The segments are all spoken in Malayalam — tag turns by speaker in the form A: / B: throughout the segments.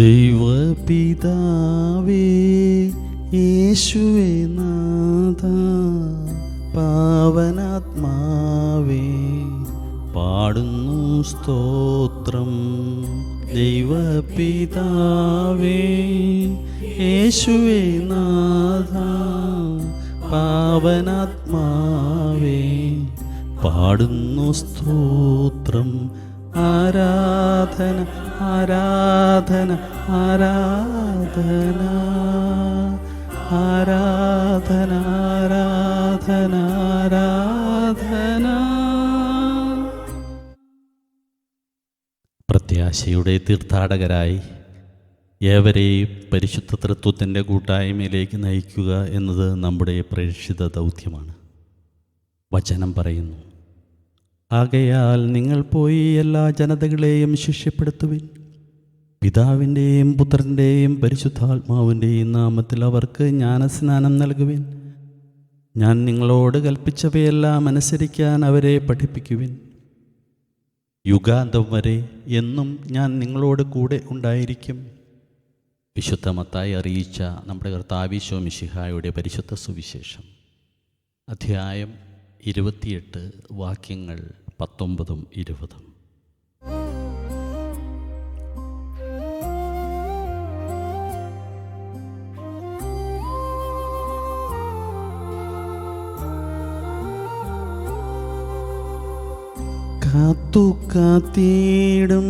A: ദൈവപിതാവേ യേശുവേ നാഥ പാവനാത്മാവേ പാടുന്നു സ്തോത്രം. ദൈവപിതാവേ യേശുവേ നാഥ പാവനാത്മാവേ പാടുന്നു സ്തോത്രം. ആരാധന ആരാധന ആരാധന. ആരാധന ആരാധന ആരാധന. പ്രത്യാശയുടെ തീർത്ഥാടകരായി ഏവരെയും പരിശുദ്ധ തൃത്വത്തിന്റെ കൂട്ടായ്മയിലേക്ക് നയിക്കുക എന്നത് നമ്മുടെ പ്രേക്ഷിത ദൗത്യമാണ്. വചനം പറയുന്നു ആകയാൽ നിങ്ങൾ പോയി എല്ലാ ജനതകളെയും ശിഷ്യപ്പെടുത്തുവിൻ. പിതാവിന്റെയും പുത്രന്റെയും പരിശുദ്ധാത്മാവിന്റെയും നാമത്തിൽ അവർക്ക് ജ്ഞാനസ്നാനം നൽകുവിൻ. ഞാൻ നിങ്ങളോട് കൽപ്പിച്ചവയെല്ലാം അനുസരിക്കാൻ അവരെ പഠിപ്പിക്കുവിൻ. യുഗാന്തം വരെ എന്നും ഞാൻ നിങ്ങളോട് കൂടെ ഉണ്ടായിരിക്കും. വിശുദ്ധമത്തായി അറിയിച്ച നമ്മുടെ കർത്താവിശോ മിശിഹായുടെ പരിശുദ്ധ സുവിശേഷം. അധ്യായം ഇരുപത്തിയെട്ട് വാക്യങ്ങൾ പത്തൊമ്പതും ഇരുപതും. കാത്തു കാത്തിടും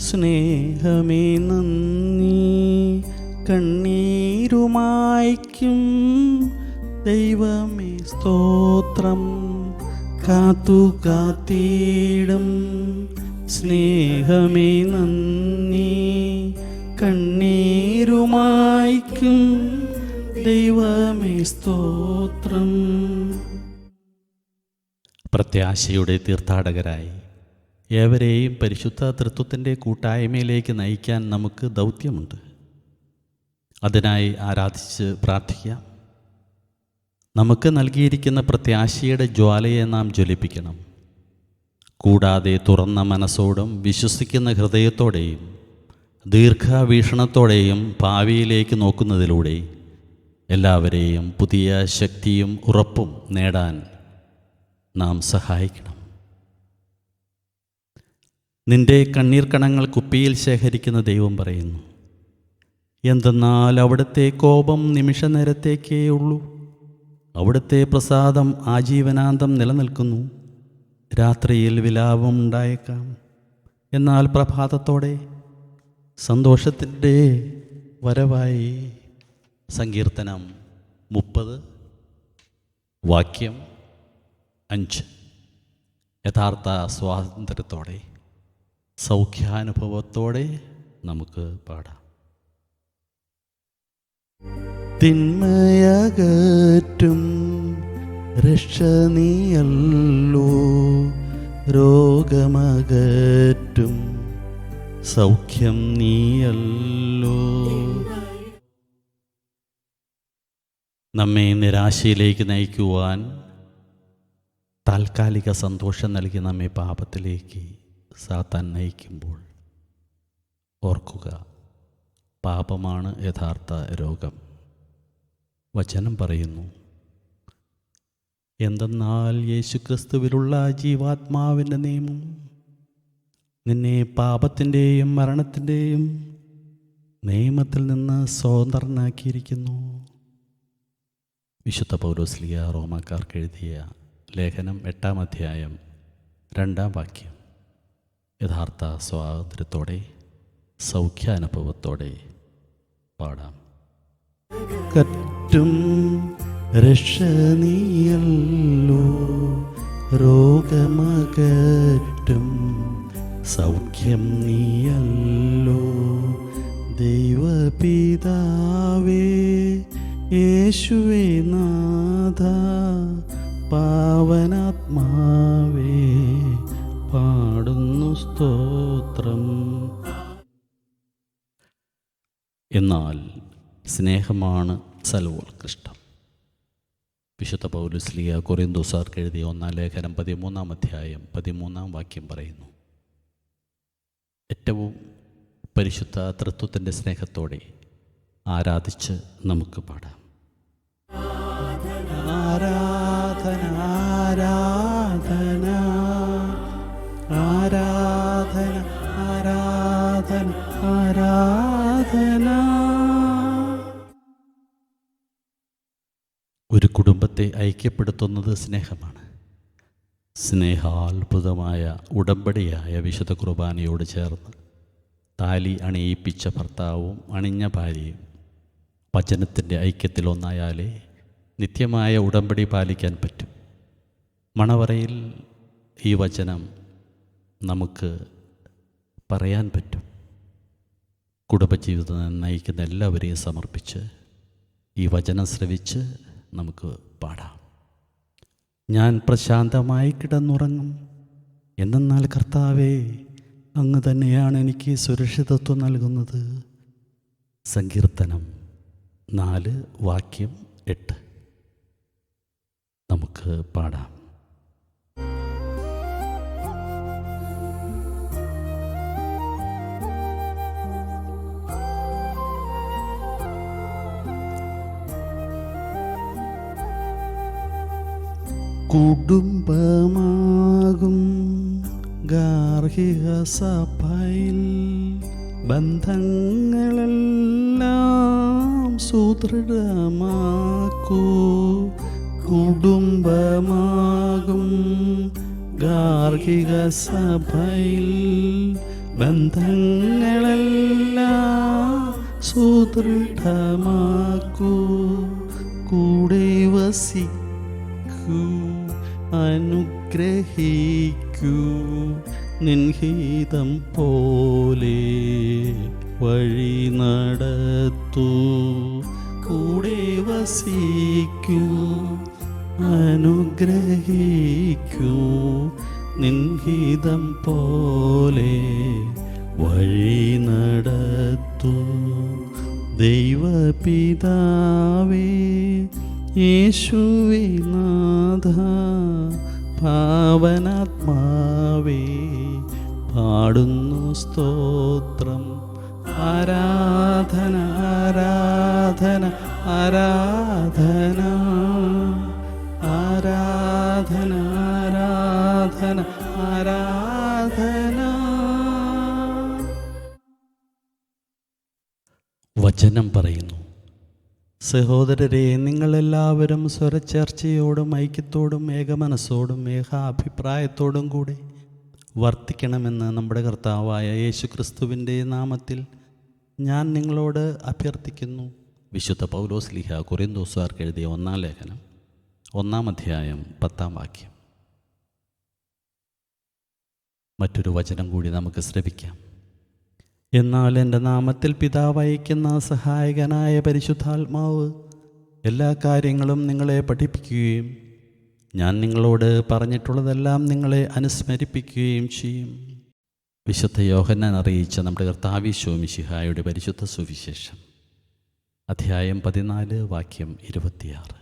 A: സ്നേഹമേ നന്ദി. കണ്ണീരുമായിക്കും ദൈവമേ. സ്തോത്രം. കാത്തു കാത്തിടും. സ്നേഹമേ നന്ദി. കണ്ണീരുമായിക്കും. ദൈവമേ സ്തോത്രം. പ്രത്യാശയുടെ തീർത്ഥാടകരായി ഏവരെയും പരിശുദ്ധ തൃത്വത്തിന്റെ കൂട്ടായ്മയിലേക്ക് നയിക്കാൻ നമുക്ക് ദൗത്യമുണ്ട്. അതിനായി ആരാധിച്ച് പ്രാർത്ഥിക്കാം. നമുക്ക് നൽകിയിരിക്കുന്ന പ്രത്യാശയുടെ ജ്വാലയെ നാം ജ്വലിപ്പിക്കണം. കൂടാതെ തുറന്ന മനസ്സോടും വിശ്വസിക്കുന്ന ഹൃദയത്തോടെയും ദീർഘവീക്ഷണത്തോടെയും ഭാവിയിലേക്ക് നോക്കുന്നതിലൂടെ എല്ലാവരെയും പുതിയ ശക്തിയും ഉറപ്പും നേടാൻ നാം സഹായിക്കണം. നിന്റെ കണ്ണീർ കണങ്ങൾ കുപ്പിയിൽ ശേഖരിക്കുന്ന ദൈവം പറയുന്നു എന്തെന്നാൽ അവിടുത്തെ കോപം നിമിഷ നേരത്തേക്കേ ഉള്ളൂ. അവിടുത്തെ പ്രസാദം ആജീവനാന്തം നിലനിൽക്കുന്നു. രാത്രിയിൽ വിലാപം ഉണ്ടായേക്കാം. എന്നാൽ പ്രഭാതത്തോടെ സന്തോഷത്തിന്റെ വരവായി. സങ്കീർത്തനം മുപ്പത്. വാക്യം അഞ്ച്. യഥാർത്ഥ സ്വാതന്ത്ര്യത്തോടെ സൗഖ്യാനുഭവത്തോടെ നമുക്ക് പാടാം. തിന്മയകറ്റും. രക്ഷ നീയല്ലോ രോഗമകറ്റും. സൗഖ്യം നീയല്ലോ. നമ്മെ നിരാശയിലേക്ക് നയിക്കുവാൻ താൽക്കാലിക സന്തോഷം നൽകി നമ്മെ പാപത്തിലേക്ക് സാത്താൻ നയിക്കുമ്പോൾ ഓർക്കുക പാപമാണ് യഥാർത്ഥ രോഗം. വചനം പറയുന്നു. എന്തെന്നാൽ യേശുക്രിസ്തുവിലുള്ള ജീവാത്മാവിന്റെ നിയമം നിന്നെ പാപത്തിന്റെയും മരണത്തിന്റെയും നിയമത്തിൽ നിന്ന് സ്വതന്ത്രനാക്കിയിരിക്കുന്നു. വിശുദ്ധ പൗരോസ്ലിയ റോമാക്കാർക്ക് എഴുതിയ ലേഖനം എട്ടാം അധ്യായം രണ്ടാം വാക്യം. യഥാർത്ഥ സ്വാതന്ത്ര്യത്തോടെ സൗഖ്യാനുഭവത്തോടെ പാടാം. കറ്റും രക്ഷ നീയല്ലോ രോഗമകറ്റും സൗഖ്യം നീയല്ലോ. ദൈവപിതാവേ യേശുവേ നാഥ പാവനാത്മാവേ പാടുന്നു സ്തോത്രം. എന്നാൽ സ്നേഹമാണ് സൽവോത്കൃഷ്ടം വിശുദ്ധ പൗലുസ്ലിയ കൊറിന്തോസാർക്ക് എഴുതിയ ഒന്നാം ലേഖനം പതിമൂന്നാം അധ്യായം പതിമൂന്നാം വാക്യം പറയുന്നു. ഏറ്റവും പരിശുദ്ധ തൃത്വത്തിന്റെ സ്നേഹത്തോടെ ആരാധിച്ച് നമുക്ക് പാടാം. ആരാധന ആരാധന ആരാധന ആരാധന ആരാധന. കുടുംബത്തെ ഐക്യപ്പെടുത്തുന്നത് സ്നേഹമാണ്. സ്നേഹാത്ഭുതമായ ഉടമ്പടിയായ വിശുദ്ധ കുർബാനയോട് ചേർന്ന് താലി അണിയിപ്പിച്ച ഭർത്താവും അണിഞ്ഞ ഭാര്യയും വചനത്തിന്റെ ഐക്യത്തിൽ ഒന്നായാലേ നിത്യമായ ഉടമ്പടി പാലിക്കാൻ പറ്റും. മണവറയിൽ ഈ വചനം നമുക്ക് പറയാൻ പറ്റും. കുടുംബജീവിതം നയിക്കുന്ന എല്ലാവരെയും സമർപ്പിച്ച് ഈ വചനം ശ്രവിച്ച് നമുക്ക് പാടാം. ഞാൻ പ്രശാന്തമായി കിടന്നുറങ്ങും. എന്നാൽ കർത്താവേ അങ്ങ് തന്നെയാണ് എനിക്ക് സുരക്ഷിതത്വം നൽകുന്നത്. സങ്കീർത്തനം നാല് വാക്യം എട്ട്. നമുക്ക് പാടാം. കുടുംബമാകും ഗാർഹിക സഭയിൽ ബന്ധങ്ങളെല്ലാം സുദൃഢമാക്കൂ. കുടുംബമാകും ഗാർഹിക സഭയിൽ ബന്ധങ്ങളെല്ലാം സുദൃഢമാക്കൂ. കൂടെ വസിക്കൂ. അനുഗ്രഹിക്കൂ. നിൻഹിതം പോലെ വഴി നടത്തൂ. കൂടെ വസിക്കൂ. അനുഗ്രഹിക്കൂ. നിൻഹിതം പോലെ വഴി നടത്തൂ. ദൈവപിതാവേ യേശുവേ പാവനാത്മാവേ പാടുന്നു സ്തോത്രം. ആരാധന ആരാധന ആരാധന. ആരാധന ആരാധന ആരാധന. വചനം പറയുന്നു. സഹോദരരെ നിങ്ങളെല്ലാവരും സ്വരച്ചേർച്ചയോടും ഐക്യത്തോടും ഏകമനസ്സോടും ഏകാഭിപ്രായത്തോടും കൂടി വർത്തിക്കണമെന്ന് നമ്മുടെ കർത്താവായ യേശു ക്രിസ്തുവിന്റെ നാമത്തിൽ ഞാൻ നിങ്ങളോട് അഭ്യർത്ഥിക്കുന്നു. വിശുദ്ധ പൗലോസ് ലിഹ കുറിന്തോസുകാർക്ക് എഴുതിയ ഒന്നാം ലേഖനം ഒന്നാം അധ്യായം പത്താം വാക്യം. മറ്റൊരു വചനം കൂടി നമുക്ക് ശ്രവിക്കാം. എന്നാൽ എന്റെ നാമത്തിൽ പിതാവ് അയക്കുന്ന സഹായകനായ പരിശുദ്ധാത്മാവ് എല്ലാ കാര്യങ്ങളും നിങ്ങളെ പഠിപ്പിക്കുകയും ഞാൻ നിങ്ങളോട് പറഞ്ഞിട്ടുള്ളതെല്ലാം നിങ്ങളെ അനുസ്മരിപ്പിക്കുകയും ചെയ്യും. വിശുദ്ധ യോഹന്നാൻ അറിയിച്ച നമ്മുടെ കർത്താവിശോമിശിഹായുടെ പരിശുദ്ധ സുവിശേഷം. അധ്യായം പതിനാല് വാക്യം ഇരുപത്തിയാറ്.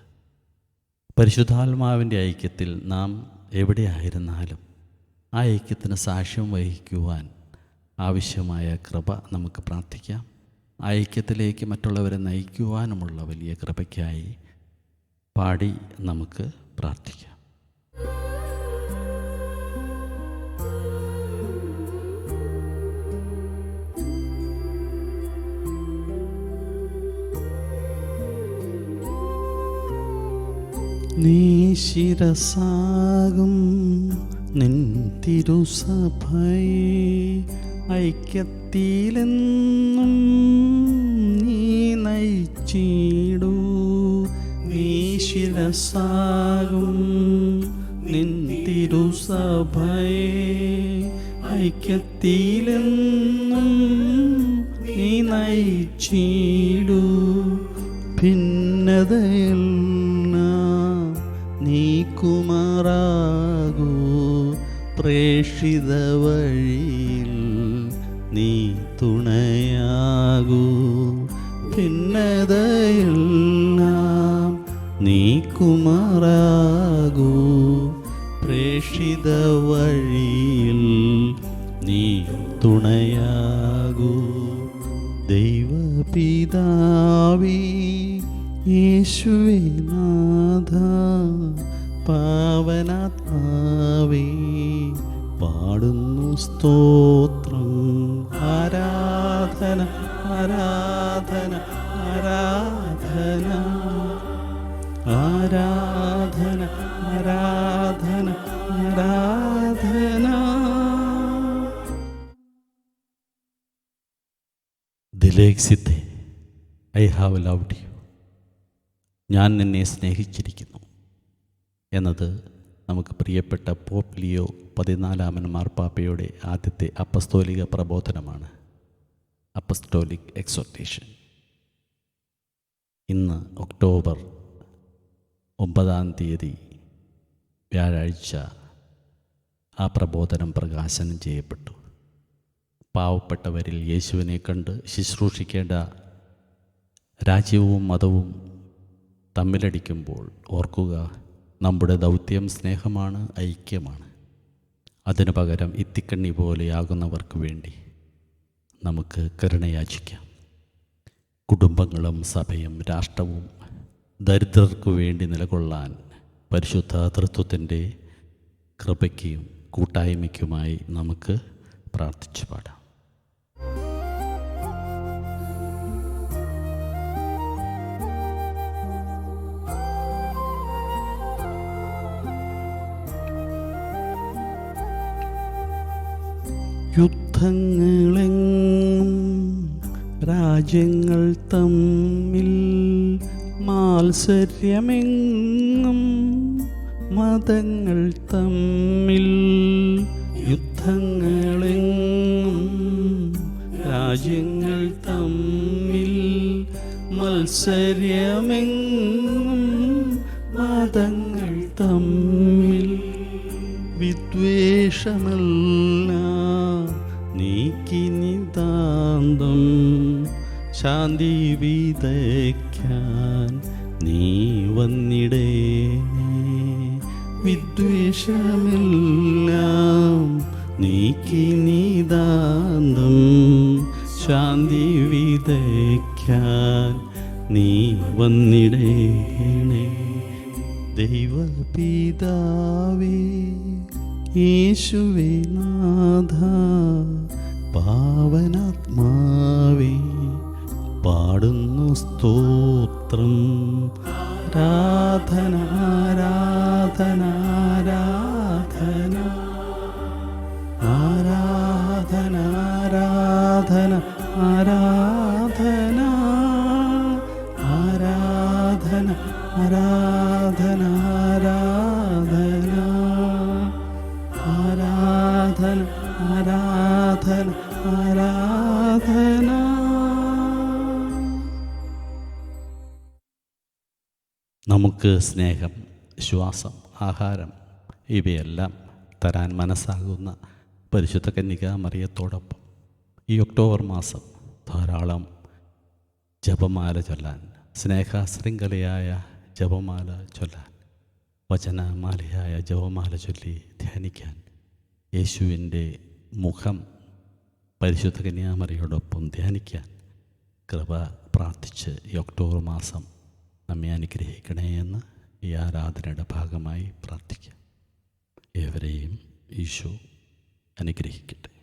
A: പരിശുദ്ധാത്മാവിന്റെ ഐക്യത്തിൽ നാം എവിടെയായിരുന്നാലും ആ ഐക്യത്തിന് സാക്ഷ്യം വഹിക്കുവാൻ ആവശ്യമായ കൃപ നമുക്ക് പ്രാർത്ഥിക്കാം. ഐക്യത്തിലേക്ക് മറ്റുള്ളവരെ നയിക്കുവാനുമുള്ള വലിയ കൃപയ്ക്കായി പാടി നമുക്ക് പ്രാർത്ഥിക്കാം. നീ ശിരസാകും നിൻ തിരുസഭയെ ഐക്യത്തിലെന്നും നീ നയിച്ചിടൂ. നീ ശിരസാകും നിൻ തിരുസഭയെ. ഐക്യത്തിലെന്നും നീ നയിച്ചിടൂ. ഭിന്നതയെല്ലാം നീക്കുമാറാകൂ പ്രേക്ഷിത പ്രേഷിത നീ നീക്കുമാറാകൂ പ്രേക്ഷിത വഴിയിൽ നീ തുണയാകൂ. ദൈവപിതാവി യേശുവേ നാഥ പാവനാത്മാവേ പാടുന്നു സ്തോത്രം ദിലേക്സിത്തെ ഐ ഹാവ് ലവ്ഡ് യു. ഞാൻ നിന്നെ സ്നേഹിച്ചിരിക്കുന്നു. എന്നത് നമുക്ക് പ്രിയപ്പെട്ട പോപ്പ് ലിയോ പതിനാലാമൻ മാർപ്പാപ്പയുടെ ആദ്യത്തെ അപ്പസ്തോലിക പ്രബോധനമാണ്. Apostolic exhortation. ഇന്ന് ഒക്ടോബർ ഒമ്പതാം തീയതി വ്യാഴാഴ്ച ആ പ്രബോധനം പ്രകാശനം ചെയ്യപ്പെട്ടു. പാവപ്പെട്ടവരിൽ യേശുവിനെ കണ്ട് ശുശ്രൂഷിക്കേണ്ട രാജ്യവും മതവും തമ്മിലടിക്കുമ്പോൾ ഓർക്കുക നമ്മുടെ ദൗത്യം സ്നേഹമാണ് ഐക്യമാണ്. അതിനു പകരം ഇത്തിക്കണ്ണി പോലെയാകുന്നവർക്ക് വേണ്ടി നമുക്ക് കരുണയാചിക്കാം. കുടുംബങ്ങളും സഭയും രാഷ്ട്രവും ദരിദ്രർക്കു വേണ്ടി നിലകൊള്ളാൻ പരിശുദ്ധ തൃത്വത്തിന്റെ കൃപയ്ക്കും കൂട്ടായ്മയ്ക്കുമായി നമുക്ക് പ്രാർത്ഥിച്ചു പാടാം. യുദ്ധങ്ങളെങ്ങും രാജ്യങ്ങൾ തമ്മിൽ മാത്സര്യമെങ്ങും മതങ്ങൾ തമ്മിൽ യുദ്ധങ്ങളെങ്ങും രാജ്യങ്ങൾ തമ്മിൽ മത്സര്യമെങ്ങും മതങ്ങൾ തമ്മിൽ വിദ്വേഷമല്ല നീക്കി നിതാന്തം ശാന്തി വിതയ്ക്കാൻ നീ വന്നിടേ. വിദ്വേഷമെല്ലാം നീക്കി നിതാന്തം ശാന്തി വിതയ്ക്കാൻ നീ വന്നിടേണേ. ദൈവപിതാവേ യേശുവേ നാഥ പാവനാത്മാവേ പാടുന്നു സ്തോത്രം. ആരാധന നമുക്ക് സ്നേഹം ശ്വാസം ആഹാരം ഇവയെല്ലാം തരാൻ മനസ്സാകുന്ന പരിശുദ്ധ കന്യക മറിയത്തോടൊപ്പം ഈ ഒക്ടോബർ മാസം ധാരാളം ജപമാല ചൊല്ലാൻ സ്നേഹശൃംഖലയായ ജപമാല ചൊല്ലാൻ വചനമാലയായ ജപമാല ചൊല്ലി ധ്യാനിക്കാൻ യേശുവിന്റെ മുഖം പരിശുദ്ധ കന്യാമറിയോടൊപ്പം ധ്യാനിക്കാൻ കൃപ പ്രാർത്ഥിച്ച് ഈ ഒക്ടോബർ മാസം നമ്മെ അനുഗ്രഹിക്കണേ എന്ന് ഈ ആരാധനയുടെ ഭാഗമായി പ്രാർത്ഥിക്കാം. ഏവരെയും ഈശോ അനുഗ്രഹിക്കട്ടെ.